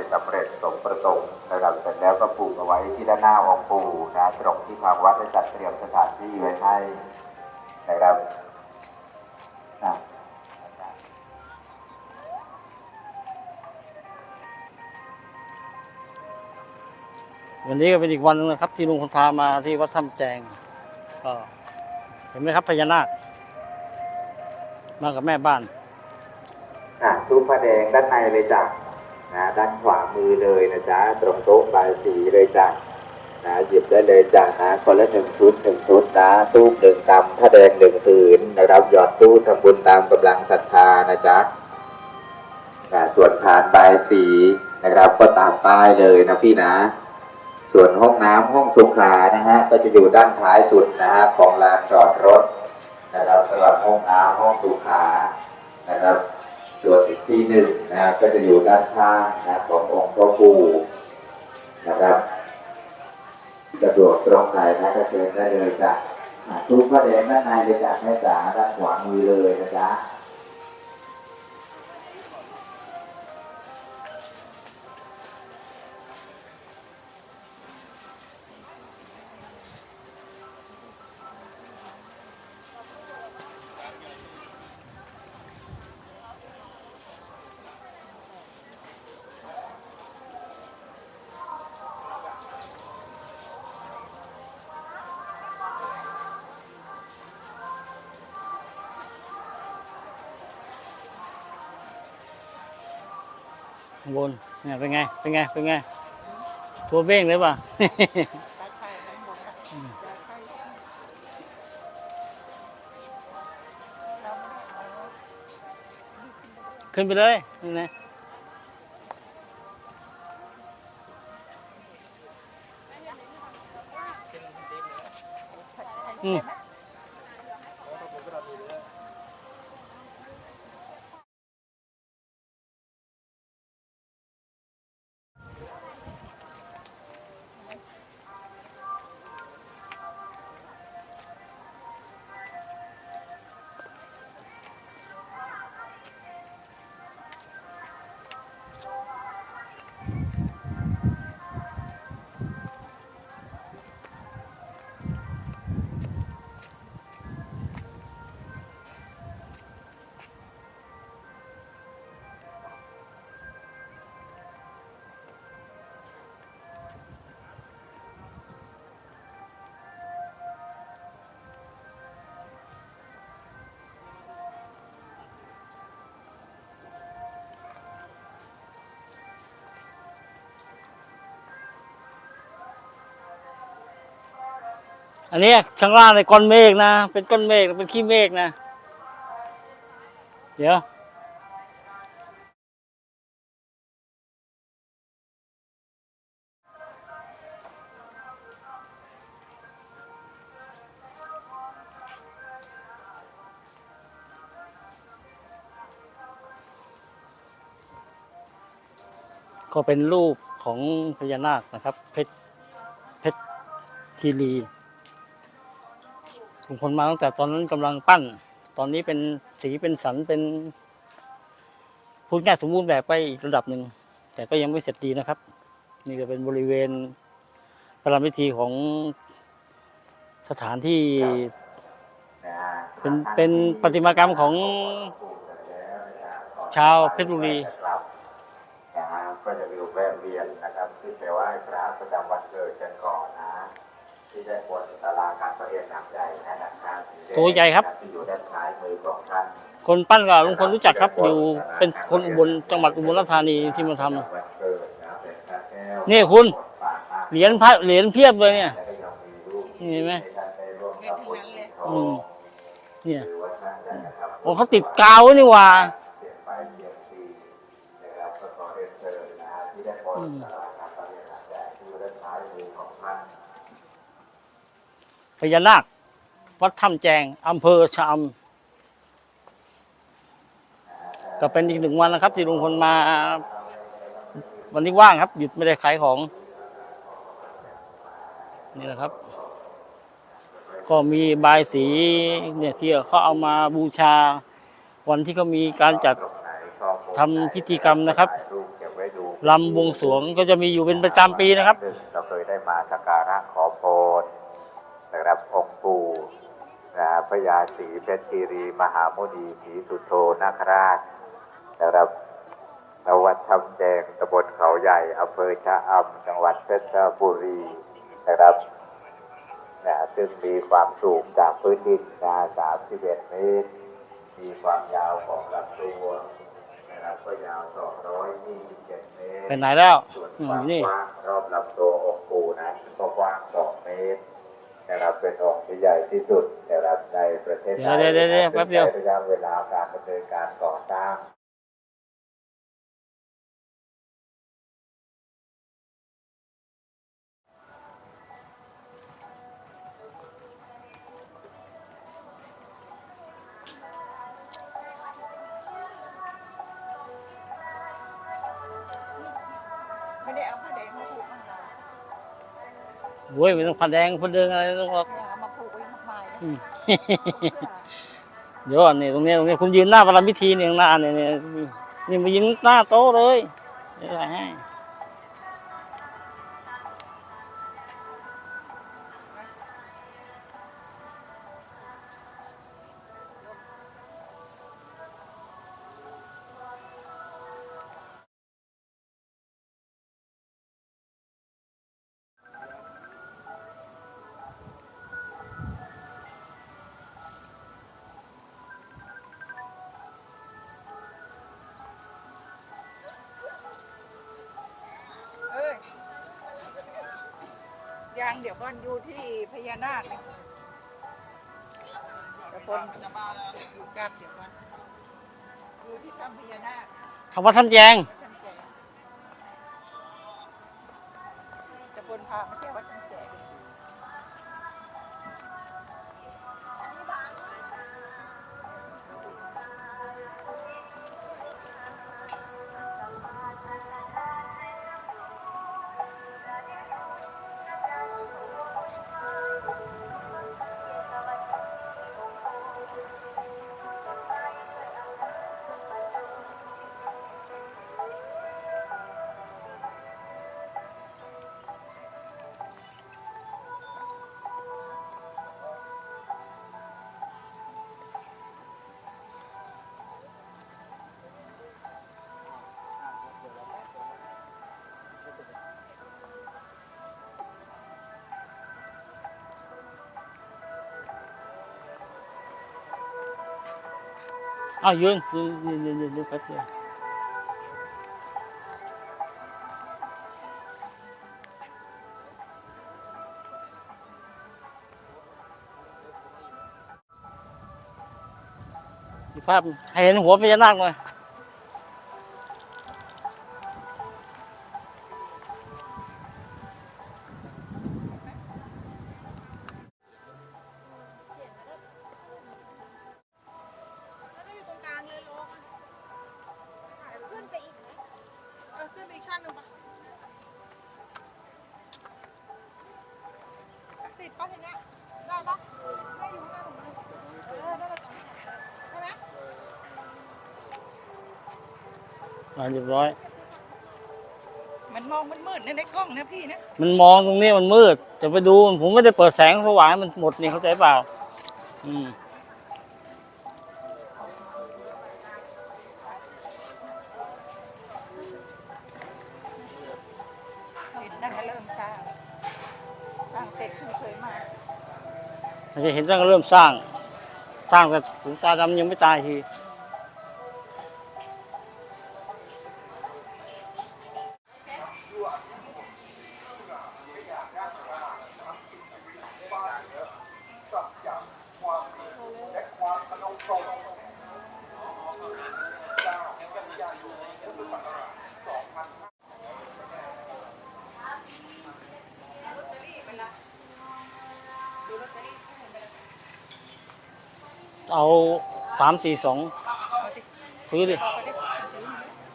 ให้สำเร็จสมประสงค์นะครับเสร็จแล้วก็ปลูกเอาไว้ที่ด้านหน้าองค์ปู่นะตรงที่ทางวัดได้จัดเตรียมสถานที่ไว้ให้นะครับนะวันนี้ก็เป็นอีกวันหนึงนะครับ ที่ลุงพลพามาที่วัดถ้ำแจงก็เห็นไหมครับพญานาคมากับแม่บ้านอะตู้ผ้าแดงด้านในเลยจ้ะ นะด้านขวามือเลยนะจ๊ะตรงโต๊ะบายสีเลยจ้ะนะหยิบได้เลยจ้ะนะคนละหนึ่งชุดหนึ่งชุดนะตู้หนึ่งกำผ้าแดงหนึ่งผืนนะครับหยอดตู้ทำบุญตามกำลังศรัทธานะจ๊ะนะส่วนฐานบายสีนะครับ ก็ตามป้ายเลยนะพี่นะ ส่วนห้องน้ำห้องสุขานะฮะก็จะอยู่ด้านท้ายสุดนะฮะของลานจอดรถนะครับสำหรับห้องน้ำห้องสุขานะครับ ส่วนอีกที่หนึ่งนะครับก็จะอยู่ด้านข้างนะขององค์พระปู่นะครับสะดวกตรงไหนนะก็เชิญได้เลยจ้ะทุกประเด็นด้านในเลยจ้ะแม่จ๋าด้านขวามือเลยนะจ๊ะ ข้างบนเนี่ยเป็นไง เป็นไง เป็นไง ตัวเบ้งเลยป่ะ ขึ้นไปเลยนี่นะอืม อันนี้ข้างล่างในก้อนเมฆนะ เป็นก้อนเมฆเป็นขี้เมฆนะ เดี๋ยวก็เป็นรูปของพญานาคนะครับ เพชรเพชรคีรี ลุงพลมาตั้งแต่ตอนนั้นกำลังปั้น ตอนนี้เป็นสีเป็นสันเป็นพูดง่ายสมบูรณ์แบบไปอีกระดับหนึ่ง แต่ก็ยังไม่เสร็จดีนะครับ นี่ก็เป็นบริเวณประรำพิธีของสถานที่ เป็นเป็นประติมากรรมของชาวเพชรบุรีก็จะมีแวะเวียนนะครับที่ไปไหว้พระประจำวันเกิดกันก่อนนะ ที่ได้บนตาร ตัวใหญ่ครับ คนปั้นกับลุงคนรู้จักครับอยู่เป็นคนอุบลจังหวัดอุบลราชธานีที่มาทำนี่คุณ เหรียญพระเหรียญเพียบเลยเนี่ยเห็นไหมมเนี่ยโอ้เขาติดกาวนี่ว่าพญานาค วัดถ้ำแจงอำเภอชะอำก็เป็นอีกหนึ่งวันนะครับ ที่ลุงพลมา วันนี้ว่างครับ หยุดไม่ได้ขายของ นี่นะครับ ก็มีบายสีเนี่ยที่เขาเอามาบูชา วันที่เขามีการจัดทำพิธีกรรมนะครับลำบวงสวงก็จะมีอยู่เป็นประจำปีนะครับ เราเคยได้มาสักการะขอพรนะครับองค์ปู่ พระยาศรีเพชรคีรี มหาโมนีศรีสุโธนาคราชนะครับณวัดทำแดงตำบลเขาใหญ่อำเภอชะอำจังหวัดเพชรบุรีนะครับนะซึ่งมีความสูงจากพื้นดินนะ31 เมตร มีความยาวของลำตัวนะครับก็ยาว 227 เมตรไปไหนแล้วส่วนอืคมวามนี่กว้างรอบลำตัวองค์ปู่นั้นก็กว้าง 2 เมตร นะครับเป็นองค์ที่ใหญ่ที่สุดนะครับในประเทศไทยเดี๋ยวเดี๋ยวเดี๋ยวแป๊บเดียวซึ่งใช้ระยะเวลาการดำเนินการก่อสร้างไม่ได้เอาผ้าแดงมาผูกมากมาย โว้ยไม่ต้องผ้าแดงผ้าเดิงอะไรต้องหรอกเนี่ยเอามาผูกไว้มากมายนะอืมเดี๋ยวก่อนนี่ตรงนี้ตรงนี้คุณยืนหน้าประรำพิธีเนี่ยข้างหน้าเนี่ยเนี่ยนี่มายืนหน้าโต๊ะเลยเดี๋ยวอะไรให้างเดี๋ยวก่อนอยู่ที่พญานาคเนี่ยตะพลอยู่กลับเดี๋ยวก่อนอยู่ที่ถ้ำพญานาคคำว่าท่านแจง อ้าวยืนยืนยืนยืนยืนแป๊บเดียวภาพเห็นหัวพญานาคหน่อย ขึ้นไปอีกชั้นหนึ่งปะติดปะทีเนี้ยได้ปะไม่อยู่ข้างหน้าตรงนั้นเออได้แล้วตรงนี้ได้ไหมอ่าเรียบร้อย มันมองมันมืดในในกล้องนะพี่นะ มันมองตรงนี้มันมืด จะไปดูผมไม่ได้เปิดแสงสว่างให้มันหมดนี่เข้าใจเปล่า อืม จะเห็นตั้งแต่เริ่มสร้าง สร้างแต่ถึงตาดำยังไม่ตายที เอาสามสี่สองซื้อดิ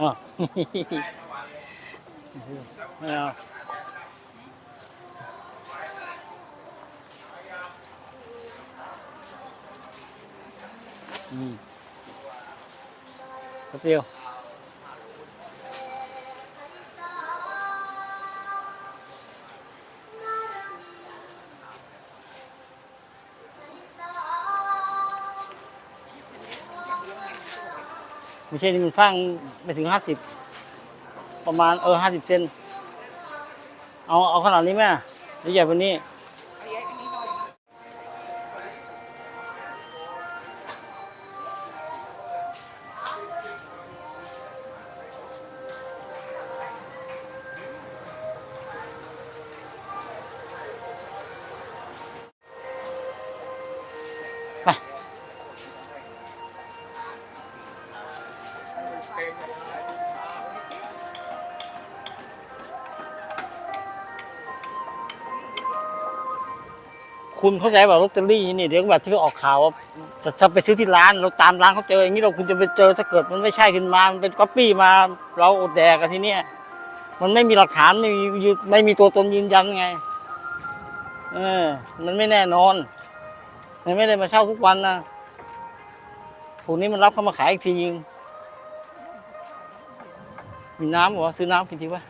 อะไม่เอาอืมแป๊บเดียว ไม่ใช่นี่มันฟังไม่ถึงห้าสิบประมาณเออห้าสิบเซนเอาเอาขนาดนี้ไหมหรือใหญ่กว่านี้ คุณเข้าใจว่าลอตเตอรี่นี่เดี๋ยวแบบที่ออกข่าวว่าจะไปซื้อที่ร้านเราตามร้านเขาเจออย่างนี้เราคุณจะไปเจอถ้าเกิดมันไม่ใช่ขึ้นมา มันเป็นก๊อปปี้มาเราอดแดกกันทีเนี้ยมันไม่มีหลักฐานไม่มีไม่มีตัวตนยืนยันไง เออ มันไม่แน่นอน มันไม่ได้มาเช่าทุกวันนะพวกนี้มันรับเข้ามาขายอีกทีนึงมีน้ำหรอซื้อน้ำกินทีวะ